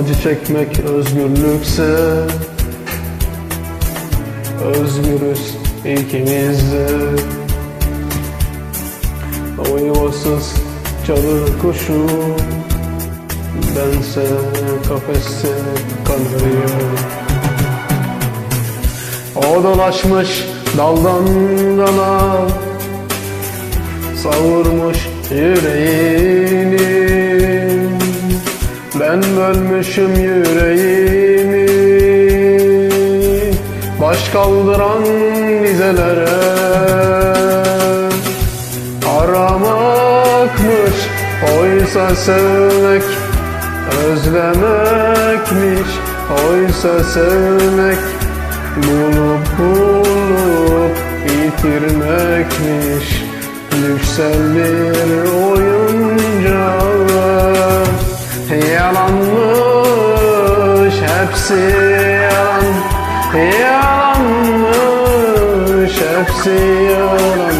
Acı çekmek özgürlükse Özgürüz ikimiz de O yuvasız çalı kuşu Bense kafeste kanarıyım O dolaşmış daldan dala Savurmuş yüreğini Ben bölmüşüm yüreğimi Baş kaldıran dizelere Aramakmış oysa sevmek Özlemekmiş oysa sevmek. Bulup bulup yitirmekmiş Yüksel bir Yalanmış hepsi yalan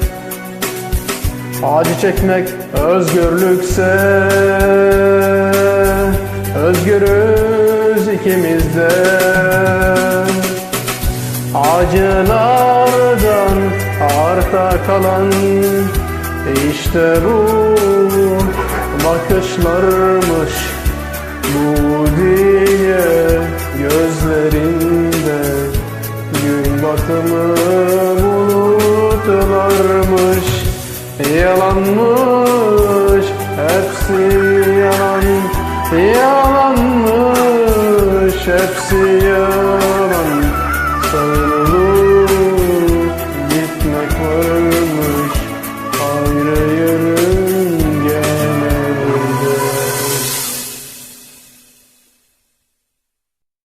Acı çekmek özgürlükse Özgürüz ikimiz de Acılardan arta kalan işte bu bakışlarmış Bu diye yalanmış Hepsi yalan. Yalanmış Hepsi yalan. Sarılır